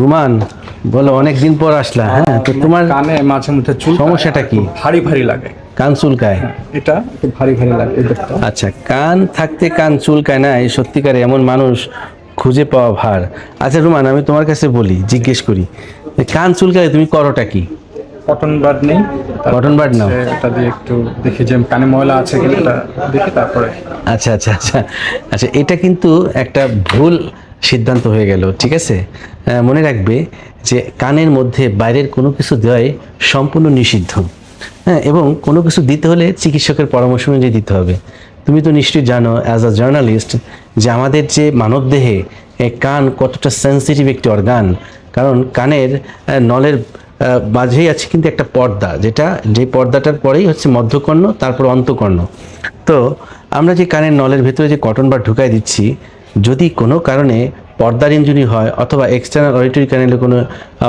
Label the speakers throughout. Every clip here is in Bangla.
Speaker 1: রুমান বলো অনেকদিন পর আসলা হ্যাঁ? তো তোমার
Speaker 2: কানে মাঝে মধ্যে চুল
Speaker 1: সমস্যাটা কি?
Speaker 2: ভারী ভারী লাগে।
Speaker 1: কান চুলকায়
Speaker 2: এটা একটু ভারী ভারী লাগে।
Speaker 1: আচ্ছা কান থাকতে কান চুলকায় না এই সত্যিকারে এমন মানুষ খুঁজে পাওয়া ভার। আচ্ছা রুমান আমি তোমার কাছে বলি জিজ্ঞেস করি কান চুলকায় তুমি করোটা কি?
Speaker 2: কটন বাড নেই
Speaker 1: কটন বাড নাও।
Speaker 2: এটা দিয়ে একটু দেখি যে কানে ময়লা আছে কিনা এটা দেখি তারপরে।
Speaker 1: আচ্ছা আচ্ছা আচ্ছা আচ্ছা এটা কিন্তু একটা ভুল সিদ্ধান্ত হয়ে গেল, ঠিক আছে? মনে রাখবে যে কানের মধ্যে বাইরের কোনো কিছু দেওয়াই সম্পূর্ণ নিষিদ্ধ। হ্যাঁ এবং কোনো কিছু দিতে হলে চিকিৎসকের পরামর্শ অনুযায়ী দিতে হবে। তুমি তো নিশ্চয়ই জানো অ্যাজ আ জার্নালিস্ট যে আমাদের যে মানবদেহে কান কতটা সেন্সিটিভ একটি অর্গান কারণ কানের নলের মাঝেই আছে কিন্তু একটা পর্দা, যেটা, যে পর্দাটার পরেই হচ্ছে মধ্যকর্ণ, তারপর অন্তকর্ণ। তো আমরা যে কানের নলের ভেতরে যে কটন বার ঢুকাই দিচ্ছি যদি কোনো কারণে পর্দার ইঞ্জুরি হয় অথবা এক্সটার্নাল অডিটরি ক্যানেলে কোনো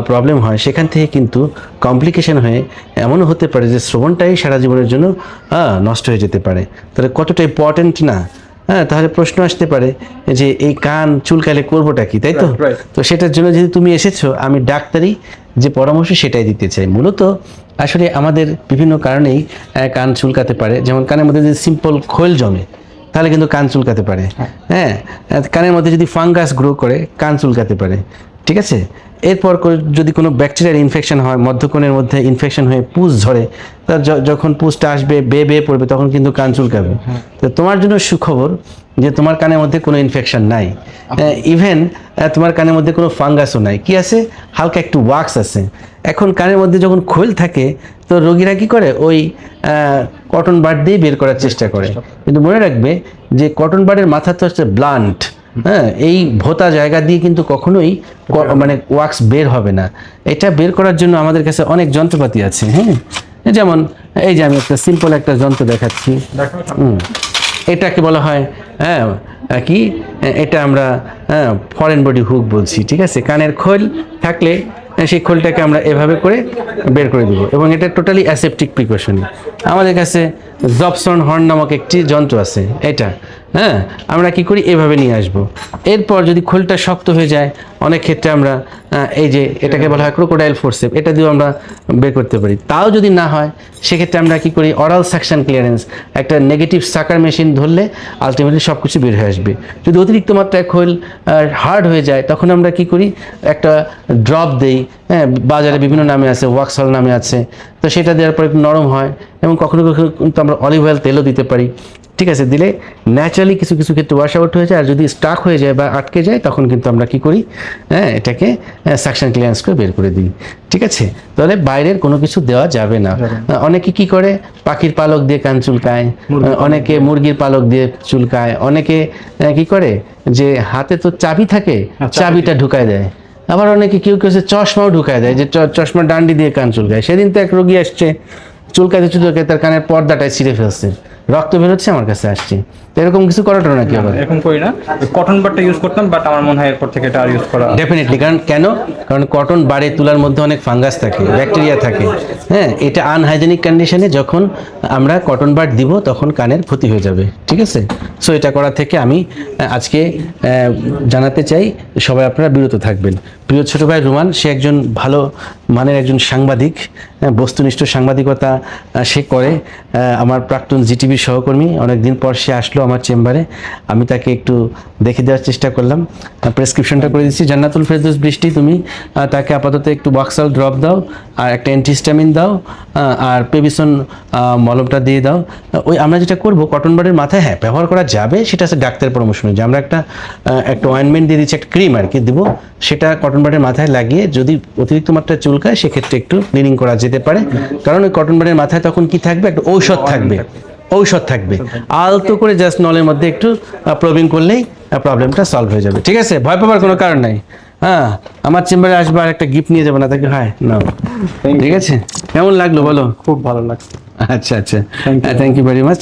Speaker 1: প্রবলেম হয় সেখান থেকে কিন্তু কমপ্লিকেশন হয়ে এমনও হতে পারে যে শ্রবণটাই সারা জীবনের জন্য নষ্ট হয়ে যেতে পারে। তাহলে কতটা ইম্পর্টেন্ট না? হ্যাঁ তাহলে প্রশ্ন আসতে পারে যে এই কান চুলকালে করবোটা কি তাই তো. তো সেটার জন্য যদি তুমি এসেছ আমি ডাক্তারি যে পরামর্শ সেটাই দিতে চাই। মূলত আসলে আমাদের বিভিন্ন কারণেই কান চুলকাতে পারে। যেমন কানের মধ্যে যদি সিম্পল খোল জমে তাহলে কিন্তু কান চুলকাতে পারে। হ্যাঁ। কানের মধ্যে যদি ফাঙ্গাস গ্রো করে কান চুলকাতে পারে। ঠিক আছে? এরপর যদি কোনো ব্যাকটেরিয়ার ইনফেকশন হয় মধ্যকোণের মধ্যে ইনফেকশন হয়ে পুষ ঝরে যখন পুষটা আসবে বে বে পড়বে তখন কিন্তু কান চুলকাবে। তো তোমার জন্য সুখবর যে তোমার কানের মধ্যে কোনো ইনফেকশন নাই। ইভেন তোমার কানের মধ্যে কোনো ফাঙ্গাসও নাই। কি আছে? হালকা একটু ওয়াক্স আছে। এখন কানের মধ্যে যখন খোল থাকে তো রোগীরা কি করে? ওই কটন বাড দিয়ে বের করার চেষ্টা করে। কিন্তু মনে রাখবে যে কটন বাডের মাথা তো হচ্ছে ব্লান্ট হ্যাঁ এই ভোতা জায়গা দিয়ে কিন্তু কখনোই মানে ওয়াক্স বের হবে না। এটা বের করার জন্য আমাদের কাছে অনেক যন্ত্রপাতি আছে হ্যাঁ? যেমন এই যে আমি একটা সিম্পল একটা যন্ত্র দেখাচ্ছি। হুম। এটাকে বলা হয় হ্যাঁ কি? এটা আমরা ফরেন বডি হুক বলছি ঠিক আছে? কানের খোল থাকলে সেই খোলটাকে আমরা এভাবে করে বের করে দিব। এবং এটা টোটালি অ্যাসেপ্টিক প্রিকশনই আমাদের কাছে জবসন হর্ন নামক একটি যন্ত্র আছে এটা। হ্যাঁ আমরা কি করি? এভাবে নিয়ে আসব। এরপর যদি খোলটা শক্ত হয়ে যায়, অনেক ক্ষেত্রে আমরা এই যে এটাকে বলা হয় ক্রোকোডাইল ফোর্সেপ এটা দিয়েও আমরা বের করতে পারি। তাও যদি না হয়, সেক্ষেত্রে আমরা কি করি? অরাল সাকশন ক্লিয়ারেন্স একটা নেগেটিভ সাকার মেশিন ধরলে আলটিমেটলি সব কিছু বের হয়ে আসবে। যদি অতিরিক্ত মাত্রায় খোল হার্ড হয়ে যায়, তখন আমরা কি করি? একটা ড্রপ দেই হ্যাঁ বাজারে বিভিন্ন নামে আছে ওয়াক্সল নামে আছে। তো সেটা দেওয়ার পর একটু নরম হয় এবং কখনো কখনো কিন্তু আমরা অলিভ অয়েল তেলও দিতে পারি। ঠিক আছে দিলে ন্যাচারালি কিছু কিছু ক্ষেত্রে ওয়াশ আউট হয়ে যায় আর যদি স্টাক হয়ে যায় বা আটকে যায় তখন কিন্তু আমরা কি করি? হ্যাঁ এটাকে সাকশন ক্লিয়ারেন্স করে বের করে দিই। ঠিক আছে? তাহলে বাইরের কোনো কিছু দেওয়া যাবে না। অনেকে কি করে? পাখির পালক দিয়ে কান চুলকায় অনেকে মুরগির পালক দিয়ে চুলকায় অনেকে কি করে? যে হাতে তো চাবি থাকে চাবিটা ঢুকায় দেয়। আবার অনেকে কেউ কেউ চশমাও ঢুকায় দেয় যে চশমা ডান্ডি দিয়ে কান চুলকায়। সেদিন তো এক রোগী আসছে চুলকাতে চুলকাতে তার কানের পর্দাটায় ছিঁড়ে ফেলছে। রক্ত বেরোচ্ছে আমার কাছে আসছে। এরকম কিছু করাটা নাকি আবার
Speaker 2: এরকম করি না। কটন বাডটা ইউজ করতাম বাট আমার মনে হয় এরপর থেকে এটা আর ইউজ করা
Speaker 1: ডেফিনেটলি কারণ কেন? কারণ কটন বাড়ে তুলার মধ্যে অনেক ফাঙ্গাস থাকে ব্যাকটেরিয়া থাকে। হ্যাঁ এটা আনহাইজেনিক কন্ডিশনে যখন আমরা কটন বাড দিব তখন কানের ক্ষতি হয়ে যাবে ঠিক আছে? সো এটা করা থেকে আমি আজকে জানাতে চাই সবাই আপনারা বিরত থাকবেন। প্রিয় ছোট ভাই রুমান সে একজন ভালো মানের একজন সাংবাদিক হ্যাঁ, বস্তুনিষ্ঠ সাংবাদিকতা সে করে আমার প্রাক্তন জিটিভির সহকর্মী, অনেকদিন পর সে আসলো আমার চেম্বারে। আমি তাকে একটু দেখে দেওয়ার চেষ্টা করলাম। প্রেসক্রিপশনটা করে দিচ্ছি জান্নাতুল ফেরদৌস বৃষ্টি, তুমি তাকে আপাতত একটু বক্সাল ড্রপ দাও, আর একটা অ্যান্টিস্টামিন দাও আর পেবিসন মলমটা দিয়ে দাও। ওই আমরা যেটা করব কটন বারের মাথায় হ্যাঁ ব্যবহার করা যাবে, সেটা হচ্ছে ডাক্তারের পরামর্শ অনুযায়ী। আমরা একটা একটা অয়েনমেন্ট দিয়ে দিচ্ছি, একটা ক্রিম আর কি দেবো, সেটা কটন বারের মাথায় লাগিয়ে যদি অতিরিক্ত মাত্রায় চুলকায়, সেক্ষেত্রে একটু ক্লিনিং করা যেতে পারে। কারণ ওই কটন বারের মাথায় তখন কি থাকবে? একটা ঔষধ থাকবে। ঔষধ থাকবে। আলতো করে জাস্ট নলের মধ্যে একটু প্রবিং করলেই প্রবলেমটা সলভ হয়ে যাবে। ঠিক আছে? ভয় পাবার কোনো কারণ নাই। হ্যাঁ আমার চেম্বারে আসবে আর একটা গিফট নিয়ে যাবে না তাকে হয় না ঠিক আছে? কেমন লাগল বলো?
Speaker 2: খুব ভালো লাগছে।
Speaker 1: আচ্ছা আচ্ছা। থ্যাংক ইউ ভেরি মাচ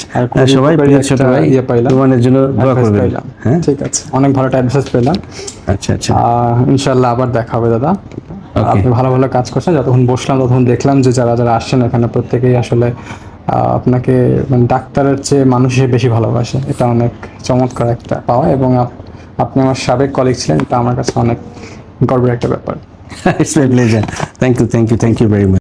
Speaker 1: সবাই প্রিয় ছোট ভাই
Speaker 2: ইয়ে পাইলাম।
Speaker 1: তোমাদের জন্য দোয়া
Speaker 2: পেলাম।
Speaker 1: হ্যাঁ?
Speaker 2: ঠিক আছে। অনেক ভালো একটা মেসেজ পেলাম।
Speaker 1: আচ্ছা আচ্ছা।
Speaker 2: আহ, ইনশাল্লাহ আবার দেখা হবে দাদা। আপনি ভালো ভালো কাজ করছেন। যতক্ষণ বসলাম ততক্ষণ দেখলাম যে যারা যারা আসছেন এখানে প্রত্যেকেই আসলে আপনাকে মানে ডাক্তারের চেয়ে মানুষ হিসেবে বেশি ভালোবাসে। এটা অনেক চমৎকার একটা পাওয়া এবং আপ- আপনি আমার সাবেক কলিগ ছিলেন, এটা আমার কাছে অনেক গর্বের একটা ব্যাপার।
Speaker 1: It's my pleasure thank you thank you thank you very much